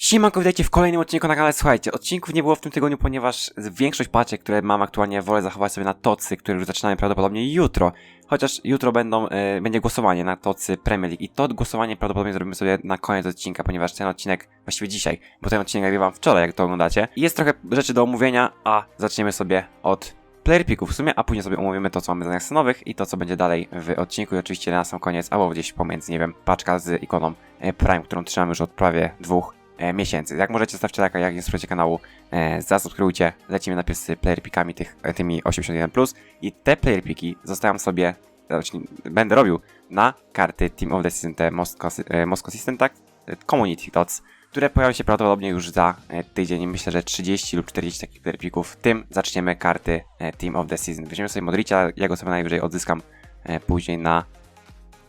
Siemanko, witajcie w kolejnym odcinku na kanale. Słuchajcie, odcinków nie było w tym tygodniu, ponieważ większość paczek, które mam aktualnie, wolę zachować sobie na tocy, które już zaczynają prawdopodobnie jutro. Chociaż jutro będą, e, będzie głosowanie na tocy Premier League i to głosowanie prawdopodobnie zrobimy sobie na koniec odcinka, ponieważ ten odcinek, właściwie dzisiaj, bo ten odcinek nagrywam wczoraj, jak to oglądacie. Jest trochę rzeczy do omówienia, a zaczniemy sobie od player picków w sumie, a później sobie omówimy to, co mamy zamiast nowych i to, co będzie dalej w odcinku i oczywiście na sam koniec, albo gdzieś pomiędzy, nie wiem, paczka z ikoną e, Prime, którą trzymam już od prawie dwóch miesięcy. Jak możecie, zostawcie lajka, jak nie słuchacie kanału, e, zasubskrybujcie. Lecimy najpierw z player pickami tych, e, tymi 81+. I te player picki zostawiam sobie, znaczy będę robił na karty Team of the Season, te Moscow, e, Moscow System, tak? E, Community Dots, które pojawią się prawdopodobnie już za e, tydzień. Myślę, że 30 lub 40 takich player picków. W tym zaczniemy karty e, Team of the Season. Weźmiemy sobie Modricia, ja go sobie najwyżej odzyskam e, później na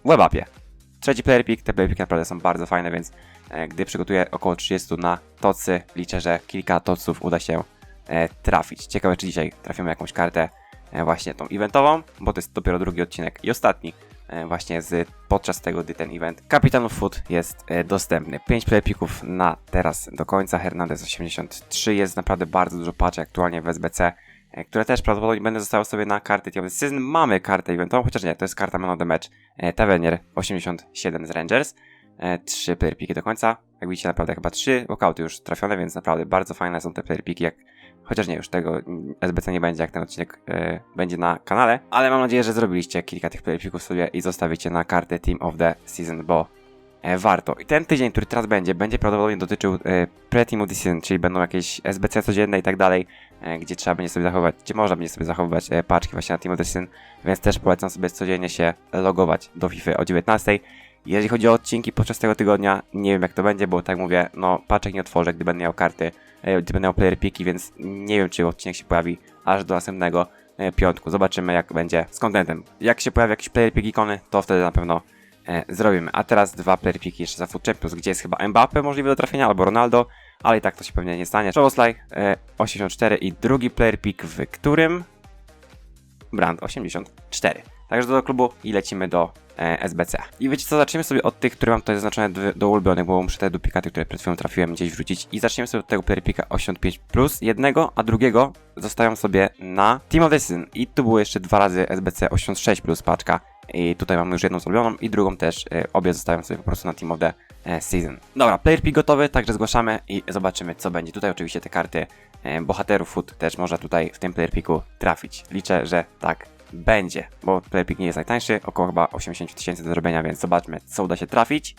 webapie. Trzeci player pick, te player picki naprawdę są bardzo fajne, więc e, gdy przygotuję około 30 na tocy, liczę, że kilka toców uda się e, trafić. Ciekawe, czy dzisiaj trafimy jakąś kartę e, właśnie tą eventową, bo to jest dopiero drugi odcinek i ostatni e, właśnie z podczas tego, gdy ten event Kapitanów Food jest e, dostępny. 5 player picków na teraz do końca, Hernandez 83, jest naprawdę bardzo dużo paczek aktualnie w SBC, e, które też prawdopodobnie będę zostały sobie na karty Team Season. Mamy kartę eventową, chociaż nie, to jest karta Man of the Match e, Tavernier 87 z Rangers. E, Trzy player do końca. Jak widzicie, naprawdę chyba trzy walkouty już trafione, więc naprawdę bardzo fajne są te player jak Chociaż nie, już tego SBC nie będzie, jak ten odcinek e, będzie na kanale. Ale mam nadzieję, że zrobiliście kilka tych player picków sobie i zostawicie na kartę Team of the Season, bo e, warto. I ten tydzień, który teraz będzie, będzie prawdopodobnie dotyczył e, pre-Team of the Season, czyli będą jakieś SBC codzienne i tak dalej, e, gdzie trzeba będzie sobie zachowywać, gdzie można będzie sobie zachowywać paczki właśnie na Team of the Season, więc też polecam sobie codziennie się logować do FIFA o 19. Jeżeli chodzi o odcinki podczas tego tygodnia, nie wiem jak to będzie, bo tak mówię, no paczek nie otworzę, gdy będę miał karty, e, gdy będę miał player picki, więc nie wiem czy odcinek się pojawi aż do następnego e, piątku. Zobaczymy jak będzie z contentem. Jak się pojawi jakiś player pick ikony, to wtedy na pewno e, zrobimy. A teraz dwa player picki jeszcze za Food Champions, gdzie jest chyba Mbappe możliwe do trafienia, albo Ronaldo, ale i tak to się pewnie nie stanie. Szoboslaj e, 84 i drugi player pick, w którym Brand 84. Także do klubu i lecimy do SBC. I wiecie co, zaczniemy sobie od tych, które mam tutaj zaznaczone do, ulubionych, bo muszę te duplikaty, które przed chwilą trafiłem gdzieś wrzucić. I zaczniemy sobie od tego playerpika 85 plus jednego, a drugiego zostawiam sobie na Team of Season. I tu było jeszcze dwa razy SBC 86 plus paczka. I tutaj mamy już jedną zrobioną i drugą też. E, obie zostawiam sobie po prostu na Team of the e, Season. Dobra, player pick gotowy, także zgłaszamy i zobaczymy co będzie. Tutaj oczywiście te karty e, bohaterów food też można tutaj w tym player picku trafić. Liczę, że tak będzie, bo player pick nie jest najtańszy, około chyba 80 tysięcy do zrobienia, więc zobaczmy co uda się trafić.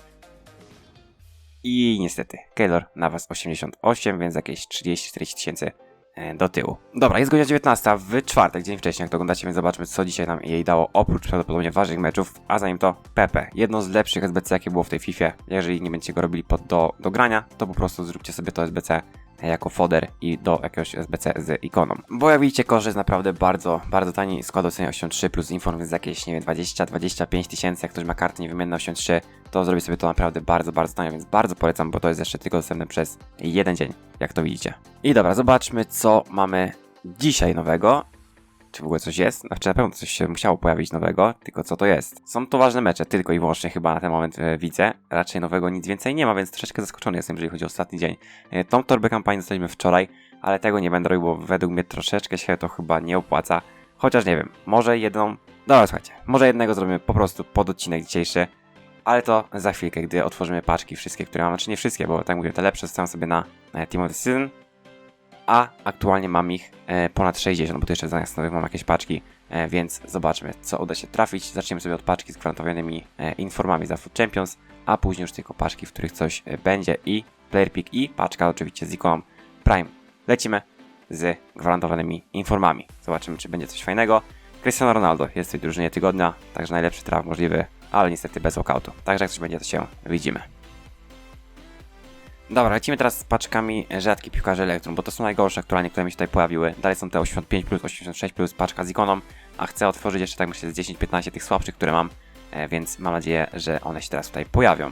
I niestety, Keylor na was 88, więc jakieś 30-40 tysięcy e, do tyłu. Dobra, jest godzina 19 w czwartek, dzień wcześniej, jak to oglądacie, więc zobaczmy, co dzisiaj nam jej dało, oprócz prawdopodobnie ważnych meczów, a zanim to Pepe, jedno z lepszych SBC, jakie było w tej FIFA. Jeżeli nie będziecie go robili pod do, do grania, to po prostu zróbcie sobie to SBC jako foder i do jakiegoś SBC z ikoną. Bo jak widzicie, koszt jest naprawdę bardzo, bardzo tani. Skład ocenia 83 plus inform, więc jakieś, nie wiem, 20-25 tysięcy. Jak ktoś ma kartę niewymienne 83, to zrobi sobie to naprawdę bardzo, bardzo tanio, więc bardzo polecam, bo to jest jeszcze tylko dostępne przez jeden dzień, jak to widzicie. I dobra, zobaczmy, co mamy dzisiaj nowego. Czy w ogóle coś jest? Znaczy na pewno coś się musiało pojawić nowego, tylko co to jest? Są to ważne mecze, tylko i wyłącznie chyba na ten moment e, widzę. Raczej nowego nic więcej nie ma, więc troszeczkę zaskoczony jestem, jeżeli chodzi o ostatni dzień. E, tą torbę kampanii dostaliśmy wczoraj, ale tego nie będę robił, bo według mnie troszeczkę się to chyba nie opłaca. Chociaż nie wiem, może jedną... Dobra, słuchajcie, może jednego zrobimy po prostu pod odcinek dzisiejszy. Ale to za chwilkę, gdy otworzymy paczki wszystkie, które mam, znaczy nie wszystkie, bo tak mówię, te lepsze zostawiam sobie na Team of the Season, a aktualnie mam ich e, ponad 60, bo tu jeszcze zamiast nowych mam jakieś paczki, e, więc zobaczmy, co uda się trafić. Zaczniemy sobie od paczki z gwarantowanymi e, informami za Food Champions, a później już tylko paczki, w których coś będzie i Player Pick i paczka oczywiście z ikoną Prime. Lecimy z gwarantowanymi informami. Zobaczymy, czy będzie coś fajnego. Cristiano Ronaldo jest w tej drużynie tygodnia, także najlepszy traf możliwy, ale niestety bez walkoutu. Także jak coś będzie, to się widzimy. Dobra, lecimy teraz z paczkami rzadkich piłkarzy Elektrum, bo to są najgorsze aktualnie, które mi się tutaj pojawiły. Dalej są te 85+, 86+, paczka z ikoną, a chcę otworzyć jeszcze tak myślę z 10-15 tych słabszych, które mam, e, więc mam nadzieję, że one się teraz tutaj pojawią.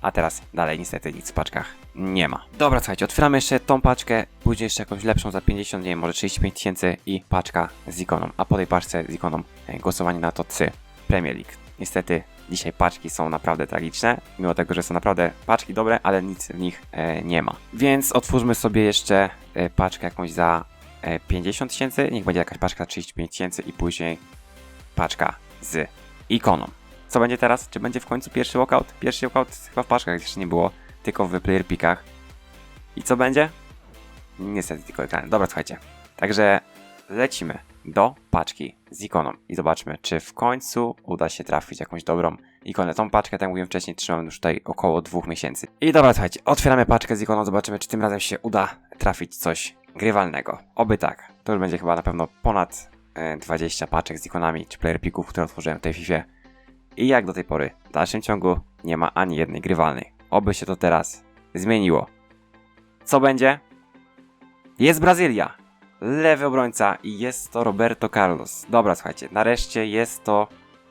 A teraz dalej niestety nic w paczkach nie ma. Dobra, słuchajcie, otwieramy jeszcze tą paczkę, później jeszcze jakąś lepszą za 50, nie wiem, może 35 tysięcy i paczka z ikoną. A po tej paczce z ikoną e, głosowanie na to 3 Premier League. Niestety dzisiaj paczki są naprawdę tragiczne, mimo tego, że są naprawdę paczki dobre, ale nic w nich e, nie ma. Więc otwórzmy sobie jeszcze e, paczkę jakąś za e, 50 tysięcy, niech będzie jakaś paczka za 35 tysięcy i później paczka z ikoną. Co będzie teraz? Czy będzie w końcu pierwszy walkout? Pierwszy walkout chyba w paczkach jeszcze nie było, tylko w player pickach. I co będzie? Niestety tylko ekran. Dobra, słuchajcie. Także lecimy do paczki z ikoną i zobaczmy, czy w końcu uda się trafić jakąś dobrą ikonę. Tą paczkę, tak jak mówiłem wcześniej, trzymam już tutaj około dwóch miesięcy. I dobra, słuchajcie, otwieramy paczkę z ikoną, zobaczymy, czy tym razem się uda trafić coś grywalnego. Oby tak. To już będzie chyba na pewno ponad e, 20 paczek z ikonami czy player picków, które otworzyłem w tej FIFA. I jak do tej pory, w dalszym ciągu nie ma ani jednej grywalnej. Oby się to teraz zmieniło. Co będzie? Jest Brazylia! Lewy obrońca i jest to Roberto Carlos. Dobra, słuchajcie, nareszcie jest to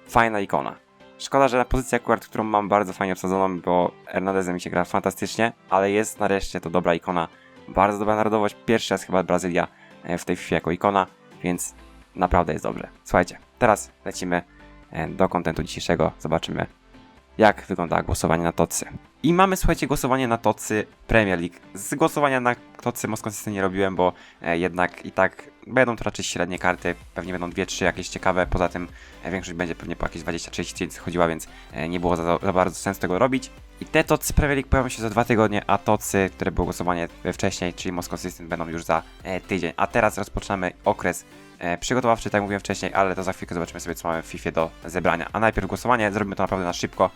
fajna ikona. Szkoda, że na pozycję akurat, którą mam bardzo fajnie obsadzoną, bo Hernandezem mi się gra fantastycznie, ale jest nareszcie to dobra ikona. Bardzo dobra narodowość. Pierwszy raz chyba Brazylia e, w tej FIFA jako ikona, więc naprawdę jest dobrze. Słuchajcie, teraz lecimy e, do kontentu dzisiejszego. Zobaczymy, jak wygląda głosowanie na tocy. I mamy, słuchajcie, głosowanie na tocy Premier League. Z głosowania na tocy System nie robiłem, bo e, jednak i tak będą to raczej średnie karty, pewnie będą dwie, trzy jakieś ciekawe, poza tym e, większość będzie pewnie po jakieś 20-30 tysięcy chodziła, więc e, nie było za, za bardzo sensu tego robić. I te tocy Premier League pojawią się za dwa tygodnie, a tocy, które było głosowanie wcześniej, czyli Moscow System będą już za e, tydzień. A teraz rozpoczynamy okres e, przygotowawczy, tak mówiłem wcześniej, ale to za chwilkę zobaczymy sobie, co mamy w FIFA do zebrania. A najpierw głosowanie, zrobimy to naprawdę na szybko.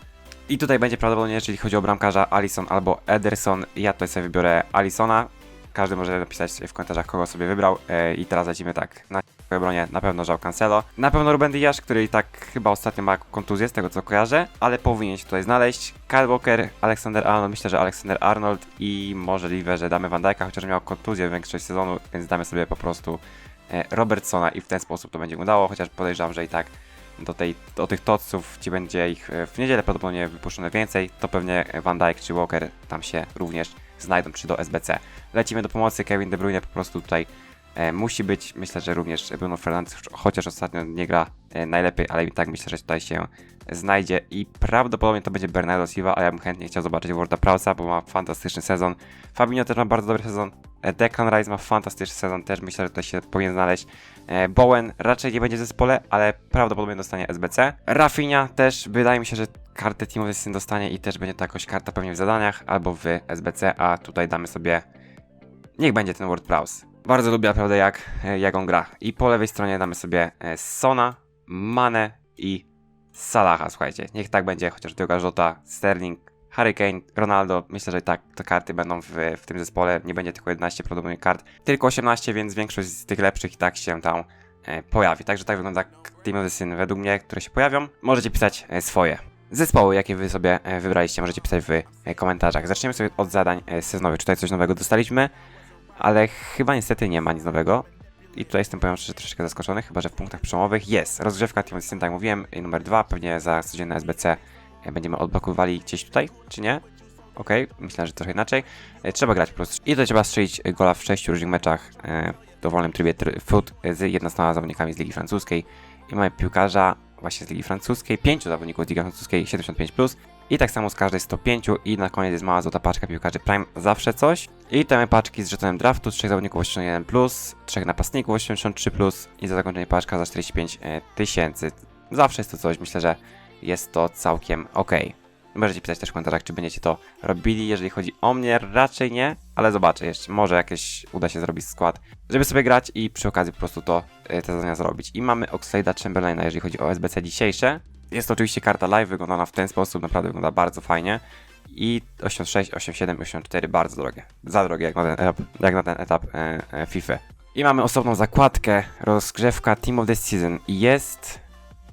I tutaj będzie prawdopodobnie, jeżeli chodzi o bramkarza Alison albo Ederson. Ja tutaj sobie wybiorę Alisona. Każdy może napisać w komentarzach, kogo sobie wybrał. E, I teraz lecimy tak. Na obronie na pewno Żał Cancelo. Na pewno Ruben Dias, który i tak chyba ostatnio ma kontuzję, z tego co kojarzę, ale powinien się tutaj znaleźć. Kyle Walker, Alexander Arnold, myślę, że Alexander Arnold i możliwe, że damy Van Dijk'a, chociaż miał kontuzję większość sezonu, więc damy sobie po prostu e, Robertsona i w ten sposób to będzie wyglądało, chociaż podejrzewam, że i tak do, tej, do tych toców, gdzie będzie ich e, w niedzielę prawdopodobnie wypuszczone więcej, to pewnie Van Dijk czy Walker tam się również znajdą, czy do SBC. Lecimy do pomocy, Kevin De Bruyne po prostu tutaj musi być, myślę, że również Bruno Fernandes, chociaż ostatnio nie gra e, najlepiej, ale i tak myślę, że tutaj się znajdzie i prawdopodobnie to będzie Bernardo Silva, a ja bym chętnie chciał zobaczyć Worda Prowsa, bo ma fantastyczny sezon. Fabinho też ma bardzo dobry sezon, e, Declan Rice ma fantastyczny sezon, też myślę, że tutaj się powinien znaleźć. E, Bowen raczej nie będzie w zespole, ale prawdopodobnie dostanie SBC. Rafinha też wydaje mi się, że kartę Team Season dostanie i też będzie to jakoś karta pewnie w zadaniach albo w SBC, a tutaj damy sobie niech będzie ten Word Prowse. Bardzo lubię naprawdę jak, jak on gra. I po lewej stronie damy sobie e, Sona, Mane i Salaha, słuchajcie. Niech tak będzie, chociaż Diogo Jota, Sterling, Harry Kane, Ronaldo. Myślę, że tak te karty będą w, w tym zespole. Nie będzie tylko 11 prawdopodobnie kart, tylko 18, więc większość z tych lepszych i tak się tam e, pojawi. Także tak wygląda Team of the Season według mnie, które się pojawią. Możecie pisać e, swoje. Zespoły, jakie wy sobie wybraliście, możecie pisać w komentarzach. Zaczniemy sobie od zadań sezonowych. Czy Tutaj coś nowego dostaliśmy, ale chyba niestety nie ma nic nowego. I tutaj jestem, powiem szczerze, troszeczkę zaskoczony, chyba że w punktach przełomowych jest. Rozgrzewka Team Season, tak jak mówiłem, i numer dwa, pewnie za codzienne SBC będziemy odblokowywali gdzieś tutaj, czy nie? Okej, myślę, że trochę inaczej. E, Trzeba grać po prostu. I tutaj trzeba strzelić e, gola w sześciu różnych meczach e, w dowolnym trybie tr- foot z 11 zawodnikami z Ligi Francuskiej. I mamy piłkarza właśnie z Ligi Francuskiej, pięciu zawodników z Ligi Francuskiej 75+. Plus. I tak samo z każdej 105 i na koniec jest mała złota paczka piłkarzy Prime, zawsze coś. I te paczki z żetonem draftu, z 3 zawodników 81+, plus, 3 napastników 83+, plus i za zakończenie paczka za 45 e, tysięcy. Zawsze jest to coś, myślę, że jest to całkiem ok. Możecie pisać też w komentarzach, czy będziecie to robili. Jeżeli chodzi o mnie, raczej nie, ale zobaczę jeszcze. Może jakieś uda się zrobić skład, żeby sobie grać i przy okazji po prostu to e, te zadania zrobić. I mamy Oxlade'a Chamberlaina, jeżeli chodzi o SBC dzisiejsze. Jest to oczywiście karta live, wygląda ona w ten sposób, naprawdę wygląda bardzo fajnie. I 86, 87, 84 bardzo drogie. Za drogie jak na ten etap, jak na ten etap e, e, FIFA. I mamy osobną zakładkę, rozgrzewka Team of the Season. I jest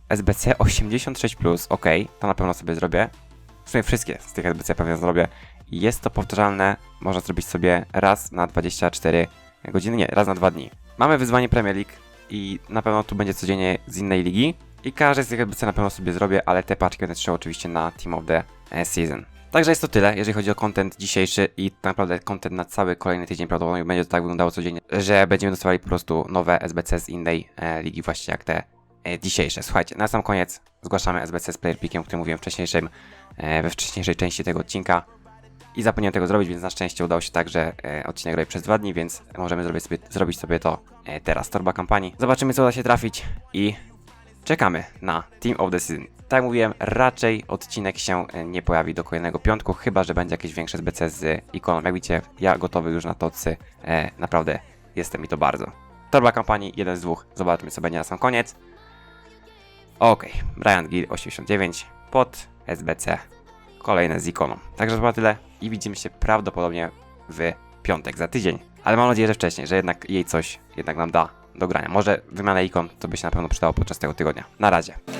SBC 86+, ok, to na pewno sobie zrobię. W sumie wszystkie z tych SBC pewnie zrobię. Jest to powtarzalne, można zrobić sobie raz na 24 godziny, nie, raz na 2 dni. Mamy wyzwanie Premier League i na pewno tu będzie codziennie z innej ligi. I każdy z tych SBC na pewno sobie zrobię, ale te paczki będę trzymał oczywiście na Team of the e, Season. Także jest to tyle, jeżeli chodzi o content dzisiejszy i tak naprawdę content na cały kolejny tydzień prawdopodobnie będzie to tak wyglądało codziennie, że będziemy dostawali po prostu nowe SBC z innej e, ligi właśnie jak te e, dzisiejsze. Słuchajcie, na sam koniec zgłaszamy SBC z Player Pickiem, o którym mówiłem wcześniejszym, e, we wcześniejszej części tego odcinka. I zapomniałem tego zrobić, więc na szczęście udało się tak, że e, odcinek robi przez dwa dni, więc możemy zrobić sobie, zrobić sobie to e, teraz. Torba kampanii. Zobaczymy, co uda się trafić i czekamy na Team of the Season. Tak jak mówiłem, raczej odcinek się e, nie pojawi do kolejnego piątku, chyba że będzie jakieś większe SBC z ikoną. Jak widzicie, ja gotowy już na tocy. E, naprawdę jestem mi to bardzo. Torba kampanii, jeden z dwóch. Zobaczmy, co będzie na sam koniec. Okej, Brian Gill 89 pod SBC. Kolejne z ikoną. Także to tyle i widzimy się prawdopodobnie w piątek za tydzień. Ale mam nadzieję, że wcześniej, że jednak jej coś jednak nam da do grania. Może wymiana ikon to by się na pewno przydało podczas tego tygodnia. Na razie.